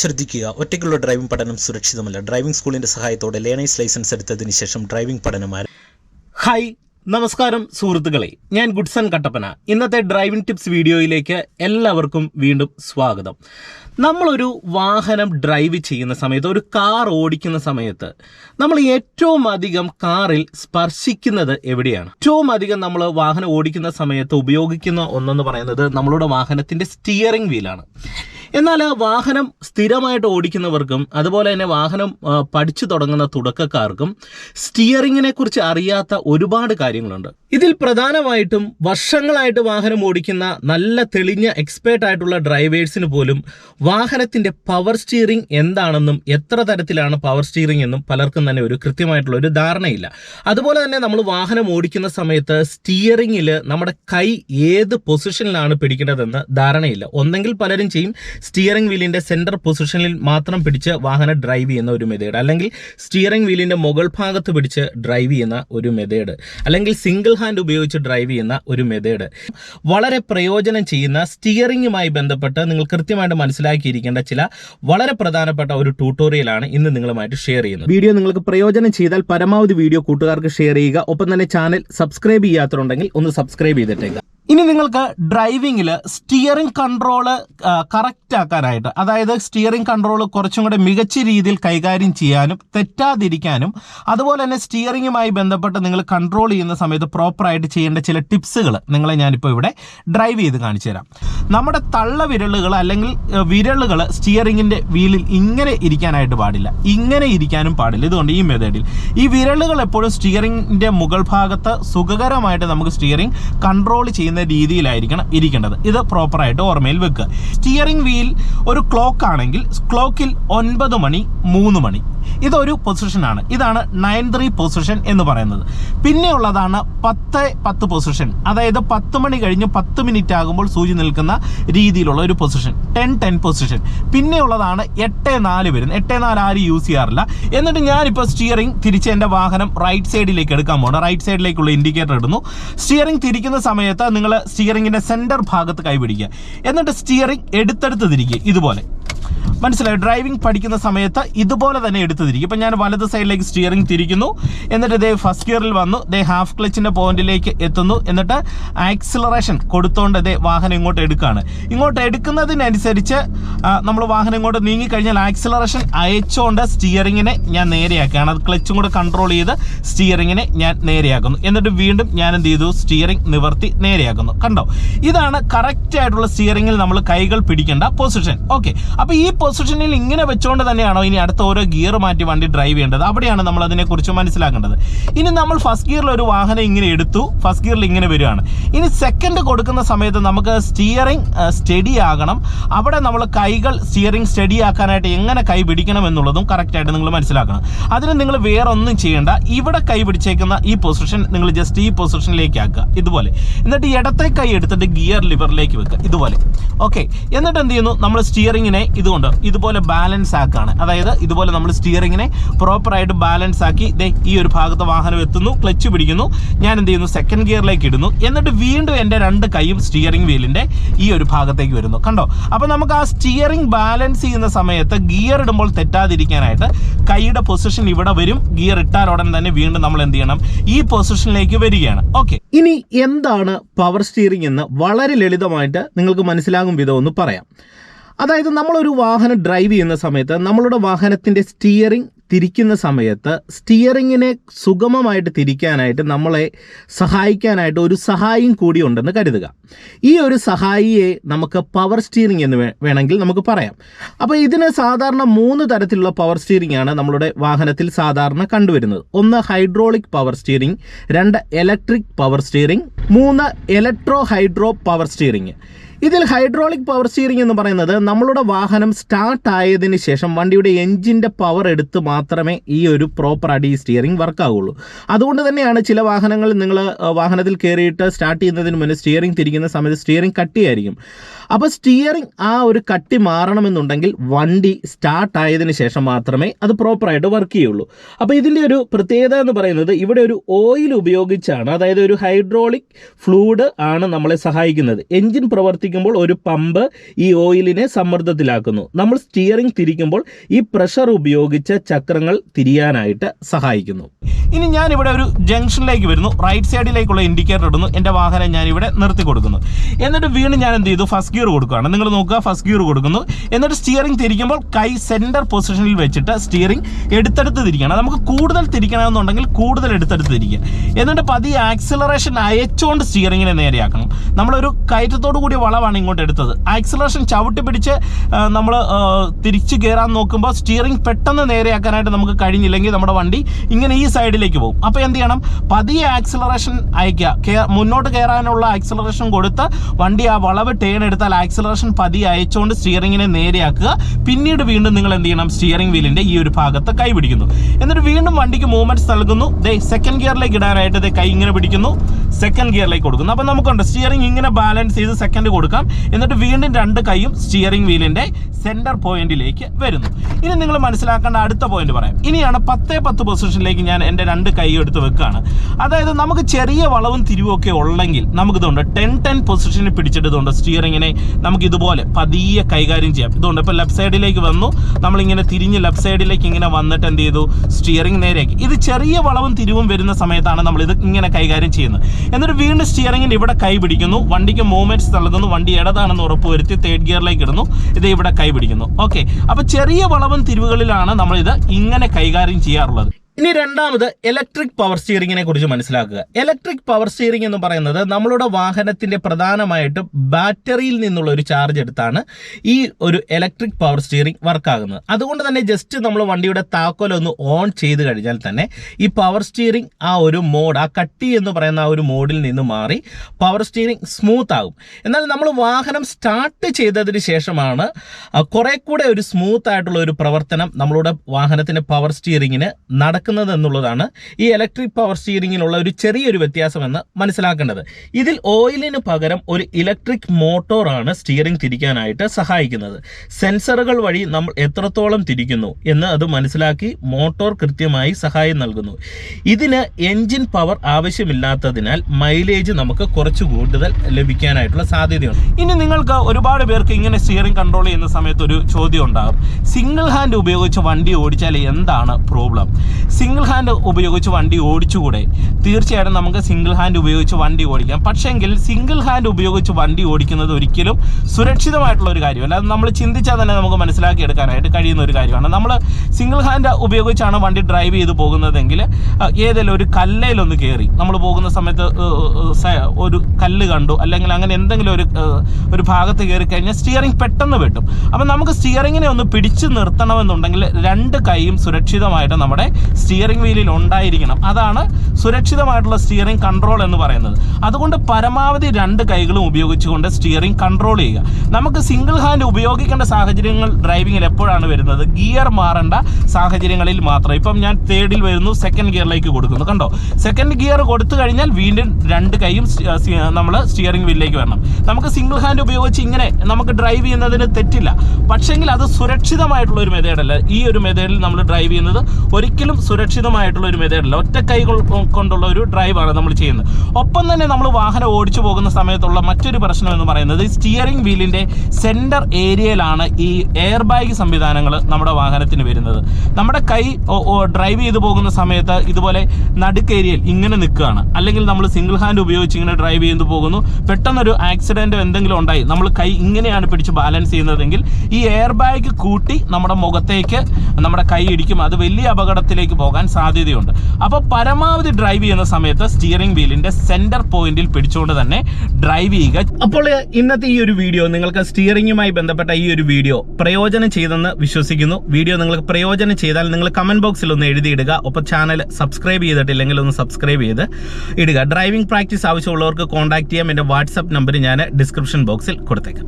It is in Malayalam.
ശ്രദ്ധിക്കുക. ഒറ്റയ്ക്കുള്ള ഡ്രൈവിംഗ് പഠനം സുരക്ഷിതമല്ല. ഡ്രൈവിംഗ് സ്കൂളിന്റെ സഹായത്തോടെ ലേണേഴ്സ് ലൈസൻസ് എടുത്തതിന് ശേഷം ഡ്രൈവിംഗ് പഠനം ഹായ് നമസ്കാരം സുഹൃത്തുക്കളെ. ഞാൻ ഗുഡ്സൺ കട്ടപ്പന. ഇന്നത്തെ ഡ്രൈവിംഗ് ടിപ്സ് വീഡിയോയിലേക്ക് എല്ലാവർക്കും വീണ്ടും സ്വാഗതം. നമ്മളൊരു വാഹനം ഡ്രൈവ് ചെയ്യുന്ന സമയത്ത് ഒരു കാർ ഓടിക്കുന്ന സമയത്ത് നമ്മൾ ഏറ്റവും അധികം കാറിൽ സ്പർശിക്കുന്നത് എവിടെയാണ്? ഏറ്റവും അധികം നമ്മൾ വാഹനം ഓടിക്കുന്ന സമയത്ത് ഉപയോഗിക്കുന്ന ഒന്നെന്ന് പറയുന്നത് നമ്മളുടെ വാഹനത്തിന്റെ സ്റ്റിയറിംഗ് വീലാണ് എന്നാൽ വാഹനം സ്ഥിരമായിട്ട് ഓടിക്കുന്നവർക്കും അതുപോലെ തന്നെ വാഹനം പഠിച്ചു തുടങ്ങുന്ന തുടക്കക്കാർക്കും സ്റ്റിയറിങ്ങിനെ കുറിച്ച് അറിയാത്ത ഒരുപാട് കാര്യങ്ങളുണ്ട്. ഇതിൽ പ്രധാനമായിട്ടും വർഷങ്ങളായിട്ട് വാഹനം ഓടിക്കുന്ന നല്ല തെളിഞ്ഞ എക്സ്പേർട്ട് ആയിട്ടുള്ള ഡ്രൈവേഴ്സിന് പോലും വാഹനത്തിന്റെ പവർ സ്റ്റിയറിംഗ് എന്താണെന്നും എത്ര തരത്തിലാണ് പവർ സ്റ്റിയറിംഗ് എന്നും പലർക്കും തന്നെ ഒരു കൃത്യമായിട്ടുള്ള ഒരു ധാരണയില്ല. അതുപോലെ തന്നെ നമ്മൾ വാഹനം ഓടിക്കുന്ന സമയത്ത് സ്റ്റിയറിംഗിൽ നമ്മുടെ കൈ ഏത് പൊസിഷനിലാണ് പിടിക്കേണ്ടതെന്ന് ധാരണയില്ല. ഒന്നെങ്കിൽ പലരും ചെയ്യും സ്റ്റിയറിംഗ് വീലിന്റെ സെന്റർ പൊസിഷനിൽ മാത്രം പിടിച്ച് വാഹനം ഡ്രൈവ് ചെയ്യുന്ന ഒരു മെതേഡ്. അല്ലെങ്കിൽ സ്റ്റിയറിംഗ് വീലിന്റെ മുകൾ ഭാഗത്ത് പിടിച്ച് ഡ്രൈവ് ചെയ്യുന്ന ഒരു മെതേഡ്. അല്ലെങ്കിൽ സിംഗിൾ ഹാൻഡ് ഉപയോഗിച്ച് ഡ്രൈവ് ചെയ്യുന്ന ഒരു മെതേഡ്. വളരെ പ്രയോജനം ചെയ്യുന്ന സ്റ്റിയറിംഗുമായി ബന്ധപ്പെട്ട് നിങ്ങൾ കൃത്യമായിട്ട് മനസ്സിലാക്കിയിരിക്കേണ്ട ചില വളരെ പ്രധാനപ്പെട്ട ഒരു ട്യൂട്ടോറിയലാണ് ഇന്ന് നിങ്ങളുമായിട്ട് ഷെയർ ചെയ്യുന്നത്. വീഡിയോ നിങ്ങൾക്ക് പ്രയോജനം ചെയ്താൽ പരമാവധി വീഡിയോ കൂട്ടുകാർക്ക് ഷെയർ ചെയ്യുക. ഒപ്പം തന്നെ ചാനൽ സബ്സ്ക്രൈബ് ചെയ്യാത്തതുണ്ടെങ്കിൽ ഒന്ന് സബ്സ്ക്രൈബ് ചെയ്തിട്ടേക്കുക ഇനി നിങ്ങൾക്ക് ഡ്രൈവിംഗിൽ സ്റ്റിയറിംഗ് കൺട്രോൾ കറക്റ്റ് ആക്കാനായിട്ട് അതായത് സ്റ്റിയറിംഗ് കൺട്രോൾ കുറച്ചും കൂടെ മികച്ച രീതിയിൽ കൈകാര്യം ചെയ്യാനും തെറ്റാതിരിക്കാനും അതുപോലെ തന്നെ സ്റ്റിയറിംഗുമായി ബന്ധപ്പെട്ട് നിങ്ങൾ കൺട്രോൾ ചെയ്യുന്ന സമയത്ത് പ്രോപ്പറായിട്ട് ചെയ്യേണ്ട ചില ടിപ്സുകൾ നിങ്ങളെ ഞാനിപ്പോൾ ഇവിടെ ഡ്രൈവ് ചെയ്ത് കാണിച്ചു തരാം. നമ്മുടെ തള്ള വിരലുകൾ അല്ലെങ്കിൽ വിരലുകൾ സ്റ്റിയറിംഗിന്റെ വീലിൽ ഇങ്ങനെ ഇരിക്കാനായിട്ട് പാടില്ല. ഇങ്ങനെ ഇരിക്കാനും പാടില്ല. ഇതുകൊണ്ട് ഈ മെത്തേഡിൽ ഈ വിരലുകൾ എപ്പോഴും സ്റ്റിയറിംഗിന്റെ മുകൾ ഭാഗത്ത് സുഖകരമായിട്ട് നമുക്ക് സ്റ്റിയറിംഗ് കൺട്രോൾ ചെയ്യുന്ന രീതിയിലായിരിക്കണം ഇരിക്കേണ്ടത്. ഇത് പ്രോപ്പറായിട്ട് ഓർമ്മയിൽ വെക്കുക. സ്റ്റിയറിംഗ് വീൽ ഒരു ക്ലോക്ക് ആണെങ്കിൽ ക്ലോക്കിൽ ഒൻപത് മണി മൂന്ന് മണി. ഇതൊരു പൊസിഷനാണ് ഇതാണ് നയൻ ത്രീ പൊസിഷൻ എന്ന് പറയുന്നത്. പിന്നെയുള്ളതാണ് പത്ത് പത്ത് പൊസിഷൻ അതായത് പത്ത് മണി കഴിഞ്ഞ് പത്ത് മിനിറ്റ് ആകുമ്പോൾ സൂചി നിൽക്കുന്ന രീതിയിലുള്ള ഒരു പൊസിഷൻ ടെൻ ടെൻ പൊസിഷൻ പിന്നെയുള്ളതാണ് എട്ട് നാല് വരുന്നത്. എട്ട് നാല് ആരും യൂസ് ചെയ്യാറില്ല. എന്നിട്ട് ഞാനിപ്പോൾ സ്റ്റിയറിംഗ് തിരിച്ച് എന്റെ വാഹനം റൈറ്റ് സൈഡിലേക്ക് എടുക്കാൻ പോകണം റൈറ്റ് സൈഡിലേക്കുള്ള ഇൻഡിക്കേറ്റർ ഇടുന്നു. സ്റ്റിയറിംഗ് തിരിക്കുന്ന സമയത്ത് നിങ്ങൾ സ്റ്റിയറിംഗിന്റെ സെന്റർ ഭാഗത്ത് കൈപിടിക്കുക എന്നിട്ട് സ്റ്റിയറിംഗ് എടുത്തെടുത്ത് തിരിക്കുക ഇതുപോലെ. മനസ്സിലായി. ഡ്രൈവിംഗ് പഠിക്കുന്ന സമയത്ത് ഇതുപോലെ തന്നെ എടുത്തു തിരിക്കും ഇപ്പം ഞാൻ വലത് സൈഡിലേക്ക് സ്റ്റിയറിംഗ് തിരിക്കുന്നു. എന്നിട്ട് ഇതേ ഫസ്റ്റ് ഗിയറിൽ വന്നു. ദേ ഹാഫ് ക്ലച്ചിന്റെ പോയിന്റിലേക്ക് എത്തുന്നു. എന്നിട്ട് ആക്സിലറേഷൻ കൊടുത്തോണ്ട് ഇതേ വാഹനം ഇങ്ങോട്ട് എടുക്കുകയാണ് ഇങ്ങോട്ട് എടുക്കുന്നതിനനുസരിച്ച് നമ്മൾ വാഹനം ഇങ്ങോട്ട് നീങ്ങിക്കഴിഞ്ഞാൽ ആക്സിലറേഷൻ അയച്ചുകൊണ്ട് സ്റ്റിയറിങ്ങിനെ ഞാൻ നേരെയാക്കുകയാണ്. അത് ക്ലച്ചും കൂടെ കൺട്രോൾ ചെയ്ത് സ്റ്റിയറിങ്ങിനെ ഞാൻ നേരെയാക്കുന്നു. എന്നിട്ട് വീണ്ടും ഞാൻ എന്ത് ചെയ്തു? സ്റ്റിയറിംഗ് നിവർത്തി നേരെയാക്കുന്നു. കണ്ടോ? ഇതാണ് കറക്റ്റ് ആയിട്ടുള്ള സ്റ്റിയറിംഗിൽ നമ്മൾ കൈകൾ പിടിക്കേണ്ട പൊസിഷൻ ഓക്കെ അപ്പോൾ ഈ പൊസിഷനിൽ ഇങ്ങനെ വെച്ചുകൊണ്ട് തന്നെയാണോ ഇനി അടുത്ത ഓരോ ഗിയർ മാറ്റി വണ്ടി ഡ്രൈവ് ചെയ്യേണ്ടത്? അവിടെയാണ് നമ്മൾ അതിനെക്കുറിച്ച് മനസ്സിലാക്കേണ്ടത്. ഇനി നമ്മൾ ഫസ്റ്റ് ഗിയറിൽ ഒരു വാഹനം ഇങ്ങനെ എടുത്തു. ഫസ്റ്റ് ഗിയറിൽ ഇങ്ങനെ വരികയാണ്. ഇനി സെക്കൻഡ് കൊടുക്കുന്ന സമയത്ത് നമുക്ക് സ്റ്റിയറിംഗ് സ്റ്റഡി ആകണം. അവിടെ നമ്മൾ കൈകൾ സ്റ്റിയറിംഗ് സ്റ്റഡി ആക്കാനായിട്ട് എങ്ങനെ കൈ പിടിക്കണം എന്നുള്ളതും കറക്റ്റായിട്ട് നിങ്ങൾ മനസ്സിലാക്കണം. അതിന് നിങ്ങൾ വേറെ ഒന്നും ചെയ്യേണ്ട. ഇവിടെ കൈ പിടിച്ചേക്കുന്ന ഈ പൊസിഷൻ നിങ്ങൾ ജസ്റ്റ് ഈ പൊസിഷനിലേക്ക് ആക്കുക. ഇതുപോലെ. എന്നിട്ട് ഇടത്തെ കൈ എടുത്തിട്ട് ഗിയർ ലിവറിലേക്ക് വെക്കുക. ഇതുപോലെ. ഓക്കെ എന്നിട്ട് എന്ത് ചെയ്യുന്നു? നമ്മൾ സ്റ്റിയറിങ്ങിനെ ഇതുകൊണ്ട് ഇതുപോലെ ബാലൻസ് ആക്കാണ്. അതായത് ഇതുപോലെ നമ്മൾ സ്റ്റിയറിങ്ങിനെ പ്രോപ്പറായിട്ട് ബാലൻസ് ആക്കി ദേ ഈ ഒരു ഭാഗത്ത് വാഹനം എത്തുന്നു ക്ലച്ച് പിടിക്കുന്നു. ഞാൻ എന്ത് ചെയ്യുന്നു? സെക്കൻഡ് ഗിയറിലേക്ക് ഇടുന്നു. എന്നിട്ട് വീണ്ടും എന്റെ രണ്ട് കൈയും സ്റ്റിയറിംഗ് വീലിന്റെ ഈ ഒരു ഭാഗത്തേക്ക് വരുന്നു. കണ്ടോ? അപ്പോൾ നമുക്ക് ആ സ്റ്റിയറിംഗ് ബാലൻസ് ചെയ്യുന്ന സമയത്ത് ഗിയർ ഇടുമ്പോൾ തെറ്റാതിരിക്കാനായിട്ട് കൈയുടെ പൊസിഷൻ ഇവിടെ വരും. ഗിയർ ഇട്ടാൽ ഉടൻ തന്നെ വീണ്ടും നമ്മൾ എന്ത് ചെയ്യണം? ഈ പൊസിഷനിലേക്ക് വരികയാണ്. ഓക്കെ ഇനി എന്താണ് പവർ സ്റ്റിയറിംഗ് എന്ന് വളരെ ലളിതമായിട്ട് നിങ്ങൾക്ക് മനസ്സിലാകും വിധം ഒന്ന് പറയാം. അതായത് നമ്മളൊരു വാഹനം ഡ്രൈവ് ചെയ്യുന്ന സമയത്ത് നമ്മളുടെ വാഹനത്തിന്റെ സ്റ്റിയറിംഗ് തിരിക്കുന്ന സമയത്ത് സ്റ്റിയറിങ്ങിനെ സുഗമമായിട്ട് തിരിക്കാനായിട്ട് നമ്മളെ സഹായിക്കാനായിട്ട് ഒരു സഹായിയും കൂടി ഉണ്ടെന്ന് കരുതുക. ഈ ഒരു സഹായിയെ നമുക്ക് പവർ സ്റ്റിയറിംഗ് എന്ന് വേണമെങ്കിൽ നമുക്ക് പറയാം. അപ്പോൾ ഇതിന് സാധാരണ മൂന്ന് തരത്തിലുള്ള പവർ സ്റ്റിയറിംഗ് ആണ് നമ്മളുടെ വാഹനത്തിൽ സാധാരണ കണ്ടുവരുന്നത്. ഒന്ന് ഹൈഡ്രോളിക് പവർ സ്റ്റിയറിംഗ് രണ്ട് ഇലക്ട്രിക് പവർ സ്റ്റിയറിംഗ് മൂന്ന് ഇലക്ട്രോ ഹൈഡ്രോ പവർ സ്റ്റിയറിംഗ് ഇതിൽ ഹൈഡ്രോളിക് പവർ സ്റ്റിയറിംഗ് എന്ന് പറയുന്നത് നമ്മളുടെ വാഹനം സ്റ്റാർട്ട് ആയതിന് ശേഷം വണ്ടിയുടെ എഞ്ചിന്റെ പവർ എടുത്ത് മാത്രമേ ഈ ഒരു പ്രോപ്പർ ഈ സ്റ്റിയറിംഗ് വർക്ക് ആവുള്ളൂ. അതുകൊണ്ട് തന്നെയാണ് ചില വാഹനങ്ങൾ നിങ്ങൾ വാഹനത്തിൽ കയറിയിട്ട് സ്റ്റാർട്ട് ചെയ്യുന്നതിന് മുന്നേ സ്റ്റിയറിംഗ് തിരിക്കുന്ന സമയത്ത് സ്റ്റിയറിംഗ് കട്ടിയായിരിക്കും. അപ്പോൾ സ്റ്റിയറിംഗ് ആ ഒരു കട്ടി മാറണമെന്നുണ്ടെങ്കിൽ വണ്ടി സ്റ്റാർട്ട് ആയതിനു ശേഷം മാത്രമേ അത് പ്രോപ്പറായിട്ട് വർക്ക് ചെയ്യുള്ളൂ. അപ്പോൾ ഇതിന്റെ ഒരു പ്രത്യേകത എന്ന് പറയുന്നത് ഇവിടെ ഒരു ഓയിൽ ഉപയോഗിച്ചാണ് അതായത് ഒരു ഹൈഡ്രോളിക് ഫ്ലൂഡ് ആണ് നമ്മളെ സഹായിക്കുന്നത്. എഞ്ചിൻ പ്രവർത്തിക്കുമ്പോൾ ഒരു പമ്പ് ഈ ഓയിലിനെ സമ്മർദ്ദത്തിലാക്കുന്നു. നമ്മൾ സ്റ്റിയറിംഗ് തിരിക്കുമ്പോൾ ഈ പ്രഷർ ഉപയോഗിച്ച് ചക്രങ്ങൾ തിരിയാനായിട്ട് സഹായിക്കുന്നു. ഇനി ഞാൻ ഇവിടെ ഒരു ജംഗ്ഷനിലേക്ക് വരുന്നു. റൈറ്റ് സൈഡിലേക്കുള്ള ഇൻഡിക്കേറ്റർ ഇടുന്നു. എന്റെ വാഹനം ഞാൻ ഇവിടെ നിർത്തി കൊടുക്കുന്നു. എന്നിട്ട് വീണ്ടും ഞാൻ എന്ത് ചെയ്തു? ഫസ്റ്റ് ഗിയർ കൊടുക്കുകയാണ്. നിങ്ങൾ നോക്കുക ഫസ്റ്റ് ഗിയർ കൊടുക്കുന്നു. എന്നിട്ട് സ്റ്റിയറിംഗ് തിരിക്കുമ്പോൾ കൈ സെന്റർ പൊസിഷനിൽ വെച്ചിട്ട് സ്റ്റിയറിംഗ് എടുത്തെടുത്ത് തിരിക്കണം. നമുക്ക് കൂടുതൽ തിരിക്കണമെന്നുണ്ടെങ്കിൽ കൂടുതൽ എടുത്തെടുത്ത് തിരിക്കുക. എന്നിട്ട് പതിയെ ആക്സിലറേഷൻ അയച്ചുകൊണ്ട് സ്റ്റിയറിങ്ങിനെ നേരെയാക്കണം. നമ്മളൊരു കയറ്റത്തോടു കൂടിയ വളവാണ് ഇങ്ങോട്ട് എടുത്തത്. ആക്സിലറേഷൻ ചവിട്ടി പിടിച്ച് നമ്മൾ തിരിച്ച് കയറാൻ നോക്കുമ്പോൾ സ്റ്റിയറിംഗ് പെട്ടെന്ന് നേരെയാക്കാനായിട്ട് നമുക്ക് കഴിഞ്ഞില്ലെങ്കിൽ നമ്മുടെ വണ്ടി ഇങ്ങനെ ഈ സൈഡിലേക്ക് പോകും. അപ്പോൾ എന്ത് ചെയ്യണം? പതിയെ ആക്സിലറേഷൻ അയക്കുക മുന്നോട്ട് കയറാനുള്ള ആക്സിലറേഷൻ കൊടുത്ത് വണ്ടി ആ വളവ് ടേൺ എടുത്താൽ ആക്സിലറേഷൻ പതിയെ അയച്ചുകൊണ്ട് സ്റ്റിയറിങ്ങിനെ നേരെയാക്കുക. പിന്നീട് വീണ്ടും നിങ്ങൾ എന്ത് ചെയ്യണം? സ്റ്റിയറിംഗ് വീലിന്റെ ഈ ഒരു ഭാഗത്ത് കൈ പിടിക്കുന്നു. എന്നിട്ട് വീണ്ടും വണ്ടിക്ക് മൂവ്മെന്റ്സ് നൽകുന്നു. ദേ സെക്കൻഡ് ഗിയറിലേക്ക് ഇടാനായിട്ട് ദേ കൈ ഇങ്ങനെ പിടിക്കുന്നു. സെക്കൻഡ് ഗിയറിലേക്ക് കൊടുക്കുന്നു. അപ്പോൾ നമുക്കുണ്ട്. സ്റ്റിയറിംഗ് ഇങ്ങനെ ബാലൻസ് ചെയ്ത് സെക്കൻഡ് കൊടുക്കാം. എന്നിട്ട് വീണ്ടും രണ്ട് കൈയും സ്റ്റിയറിംഗ് വീലിന്റെ സെന്റർ പോയിന്റിലേക്ക് വരുന്നു. ഇനി നിങ്ങൾ മനസ്സിലാക്കേണ്ട അടുത്ത പോയിന്റ് പറയാം. ഇനിയാണ് പത്തേ പത്ത് പൊസിഷനിലേക്ക് ഞാൻ എന്റെ രണ്ട് കൈ എടുത്ത് വെക്കുകയാണ് അതായത് നമുക്ക് ചെറിയ വളവും തിരിവും ഒക്കെ ഉള്ളെങ്കിൽ നമുക്കിതുണ്ട് ടെൻ ടെൻ പൊസിഷനിൽ പിടിച്ചിട്ടതുകൊണ്ട് സ്റ്റിയറിങ്ങിനെ നമുക്ക് ഇതുപോലെ പതിയെ കൈകാര്യം ചെയ്യാം. ഇതുകൊണ്ട് ഇപ്പോൾ ലെഫ്റ്റ് സൈഡിലേക്ക് വന്നു. നമ്മളിങ്ങനെ തിരിഞ്ഞ് ലെഫ്റ്റ് സൈഡിലേക്ക് ഇങ്ങനെ വന്നിട്ട് എന്ത് ചെയ്തു? സ്റ്റിയറിംഗ് നേരെയാക്കി. ഇത് ചെറിയ വളവും തിരിവും വരുന്ന സമയത്താണ് നമ്മൾ ഇത് ഇങ്ങനെ കൈകാര്യം ചെയ്യുന്നത്. എന്നിട്ട് വീണ്ടും സ്റ്റിയറിങ്ങിന് ഇവിടെ കൈ പിടിക്കുന്നു. വണ്ടിക്ക് മൂവ്മെന്റ്സ് നൽകുന്നു വണ്ടി ഇടതാണെന്ന് ഉറപ്പുവരുത്തി തേർഡ് ഗിയറിലേക്ക് ഇടുന്നു. ഇത് ഇവിടെ കൈ പിടിക്കുന്നു. ഓക്കെ അപ്പോൾ ചെറിയ വളവും തിരിവുകളിലാണ് നമ്മൾ ഇത് ഇങ്ങനെ കൈകാര്യം ചെയ്യാറുള്ളത്. ഇനി രണ്ടാമത് ഇലക്ട്രിക് പവർ സ്റ്റിയറിങ്ങിനെ കുറിച്ച് മനസ്സിലാക്കുക. ഇലക്ട്രിക് പവർ സ്റ്റിയറിംഗ് എന്ന് പറയുന്നത് നമ്മളുടെ വാഹനത്തിന്റെ പ്രധാനമായിട്ടും ബാറ്ററിയിൽ നിന്നുള്ള ഒരു ചാർജ് എടുത്താണ് ഈ ഒരു ഇലക്ട്രിക് പവർ സ്റ്റിയറിംഗ് വർക്കാകുന്നത് അതുകൊണ്ട് തന്നെ ജസ്റ്റ് നമ്മൾ വണ്ടിയുടെ താക്കോലൊന്ന് ഓൺ ചെയ്ത് കഴിഞ്ഞാൽ തന്നെ ഈ പവർ സ്റ്റിയറിംഗ് ആ ഒരു മോഡ് ആ കട്ടി എന്ന് പറയുന്ന ആ ഒരു മോഡിൽ നിന്ന് മാറി പവർ സ്റ്റിയറിംഗ് സ്മൂത്ത് ആകും. എന്നാൽ നമ്മൾ വാഹനം സ്റ്റാർട്ട് ചെയ്തതിന് ശേഷമാണ് കുറെ കൂടെ ഒരു സ്മൂത്ത് ആയിട്ടുള്ള ഒരു പ്രവർത്തനം നമ്മളുടെ വാഹനത്തിന്റെ പവർ സ്റ്റിയറിങ്ങിന് നടക്കുന്നത്. എന്നുള്ളതാണ് ഈ ഇലക്ട്രിക് പവർ സ്റ്റീറിങ്ങിലുള്ള ഒരു ചെറിയൊരു വ്യത്യാസമെന്ന് മനസ്സിലാക്കേണ്ടത്. ഇതിൽ ഓയിലിന് പകരം ഒരു ഇലക്ട്രിക് മോട്ടോറാണ് സ്റ്റിയറിംഗ് തിരിക്കാനായിട്ട് സഹായിക്കുന്നത്. സെൻസറുകൾ വഴി നമ്മൾ എത്രത്തോളം തിരിക്കുന്നു എന്ന് അത് മനസ്സിലാക്കി മോട്ടോർ കൃത്യമായി സഹായം നൽകുന്നു. ഇതിന് എൻജിൻ പവർ ആവശ്യമില്ലാത്തതിനാൽ മൈലേജ് നമുക്ക് കുറച്ച് കൂടുതൽ ലഭിക്കാനായിട്ടുള്ള സാധ്യതയുണ്ട്. ഇനി നിങ്ങൾക്ക് ഒരുപാട് പേർക്ക് ഇങ്ങനെ സ്റ്റിയറിംഗ് കൺട്രോൾ ചെയ്യുന്ന സമയത്ത് ഒരു ചോദ്യം ഉണ്ടാകും. സിംഗിൾ ഹാൻഡ് ഉപയോഗിച്ച് വണ്ടി ഓടിച്ചാൽ എന്താണ് പ്രോബ്ലം സിംഗിൾ ഹാൻഡ് ഉപയോഗിച്ച് വണ്ടി ഓടിച്ചുകൂടെ? തീർച്ചയായിട്ടും നമുക്ക് സിംഗിൾ ഹാൻഡ് ഉപയോഗിച്ച് വണ്ടി ഓടിക്കാം. പക്ഷേങ്കിൽ സിംഗിൾ ഹാൻഡ് ഉപയോഗിച്ച് വണ്ടി ഓടിക്കുന്നത് ഒരിക്കലും സുരക്ഷിതമായിട്ടുള്ള ഒരു കാര്യമല്ല. അത് നമ്മൾ ചിന്തിച്ചാൽ തന്നെ നമുക്ക് മനസ്സിലാക്കി എടുക്കാനായിട്ട് കഴിയുന്ന ഒരു കാര്യമാണ്. നമ്മൾ സിംഗിൾ ഹാൻഡ് ഉപയോഗിച്ചാണ് വണ്ടി ഡ്രൈവ് ചെയ്ത് പോകുന്നതെങ്കിൽ ഏതെങ്കിലും ഒരു കല്ലയിലൊന്ന് കയറി. നമ്മൾ പോകുന്ന സമയത്ത് ഒരു കല്ല് കണ്ടു. അല്ലെങ്കിൽ അങ്ങനെ എന്തെങ്കിലും ഒരു ഒരു ഭാഗത്ത് കയറി കഴിഞ്ഞാൽ സ്റ്റിയറിംഗ് പെട്ടെന്ന് വെട്ടും. അപ്പം നമുക്ക് സ്റ്റിയറിങ്ങിനെ ഒന്ന് പിടിച്ചു നിർത്തണമെന്നുണ്ടെങ്കിൽ രണ്ട് കൈയും സുരക്ഷിതമായിട്ട് നമ്മുടെ സ്റ്റിയറിംഗ് വീലിൽ ഉണ്ടായിരിക്കണം. അതാണ് സുരക്ഷിതമായിട്ടുള്ള സ്റ്റിയറിംഗ് കൺട്രോൾ എന്ന് പറയുന്നത്. അതുകൊണ്ട് പരമാവധി രണ്ട് കൈകളും ഉപയോഗിച്ചുകൊണ്ട് സ്റ്റിയറിംഗ് കൺട്രോൾ ചെയ്യുക. നമുക്ക് സിംഗിൾ ഹാൻഡ് ഉപയോഗിക്കേണ്ട സാഹചര്യങ്ങൾ ഡ്രൈവിങ്ങിൽ എപ്പോഴാണ് വരുന്നത്? ഗിയർ മാറേണ്ട സാഹചര്യങ്ങളിൽ മാത്രം. ഇപ്പം ഞാൻ തേർഡിൽ വരുന്നു സെക്കൻഡ് ഗിയറിലേക്ക് കൊടുക്കുന്നു. കണ്ടോ? സെക്കൻഡ് ഗിയർ കൊടുത്തു കഴിഞ്ഞാൽ വീണ്ടും രണ്ട് കൈയും നമ്മൾ സ്റ്റിയറിംഗ് വീലിലേക്ക് വരണം. നമുക്ക് സിംഗിൾ ഹാൻഡ് ഉപയോഗിച്ച് ഇങ്ങനെ നമുക്ക് ഡ്രൈവ് ചെയ്യുന്നതിന് തെറ്റില്ല. പക്ഷേങ്കിൽ അത് സുരക്ഷിതമായിട്ടുള്ള ഒരു മെതേഡല്ല ഈ ഒരു മെതേഡിൽ നമ്മൾ ഡ്രൈവ് ചെയ്യുന്നത് ഒരിക്കലും സുരക്ഷിതമായിട്ടുള്ള ഒരു മെത്തേഡല്ല ഒറ്റ കൈകൾ കൊണ്ടുള്ള ഒരു ഡ്രൈവാണ് നമ്മൾ ചെയ്യുന്നത്. ഒപ്പം തന്നെ നമ്മൾ വാഹനം ഓടിച്ചു പോകുന്ന സമയത്തുള്ള മറ്റൊരു പ്രശ്നം എന്ന് പറയുന്നത് സ്റ്റിയറിംഗ് വീലിന്റെ സെന്റർ ഏരിയയിലാണ് ഈ എയർ ബാഗ് സംവിധാനങ്ങൾ നമ്മുടെ വാഹനത്തിന് വരുന്നത്. നമ്മുടെ കൈ ഡ്രൈവ് ചെയ്തു പോകുന്ന സമയത്ത് ഇതുപോലെ നടുക്ക് ഏരിയയിൽ ഇങ്ങനെ നിൽക്കുകയാണ്. അല്ലെങ്കിൽ നമ്മൾ സിംഗിൾ ഹാൻഡ് ഉപയോഗിച്ച് ഇങ്ങനെ ഡ്രൈവ് ചെയ്ത് പോകുന്നു. പെട്ടെന്നൊരു ആക്സിഡന്റോ എന്തെങ്കിലും ഉണ്ടായി. നമ്മൾ കൈ ഇങ്ങനെയാണ് പിടിച്ച് ബാലൻസ് ചെയ്യുന്നതെങ്കിൽ ഈ എയർ ബാഗ് കൂട്ടി നമ്മുടെ മുഖത്തേക്ക് നമ്മുടെ കൈ ഇടിക്കും. അത് വലിയ അപകടത്തിലേക്ക് പോകാൻ സാധ്യതയുണ്ട്. അപ്പോൾ പരമാവധി ഡ്രൈവ് ചെയ്യുന്ന സമയത്ത് സ്റ്റിയറിംഗ് വീലിന്റെ സെന്റർ പോയിന്റിൽ പിടിച്ചുകൊണ്ട് തന്നെ ഡ്രൈവ് ചെയ്യുക. അപ്പോൾ ഇന്നത്തെ ഈ ഒരു വീഡിയോ നിങ്ങൾക്ക് സ്റ്റിയറിംഗുമായി ബന്ധപ്പെട്ട ഈ ഒരു വീഡിയോ പ്രയോജനം ചെയ്തെന്ന് വിശ്വസിക്കുന്നു. വീഡിയോ നിങ്ങൾക്ക് പ്രയോജനം ചെയ്താൽ നിങ്ങൾ കമന്റ് ബോക്സിൽ ഒന്ന് എഴുതിയിടുക. ഒപ്പം ചാനൽ സബ്സ്ക്രൈബ് ചെയ്തിട്ടില്ലെങ്കിൽ ഒന്ന് സബ്സ്ക്രൈബ് ചെയ്ത് ഇടുക. ഡ്രൈവിംഗ് പ്രാക്ടീസ് ആവശ്യമുള്ളവർക്ക് കോൺടാക്ട് ചെയ്യാം. എന്റെ വാട്സപ്പ് നമ്പർ ഞാൻ ഡിസ്ക്രിപ്ഷൻ ബോക്സിൽ കൊടുത്തേക്കാം.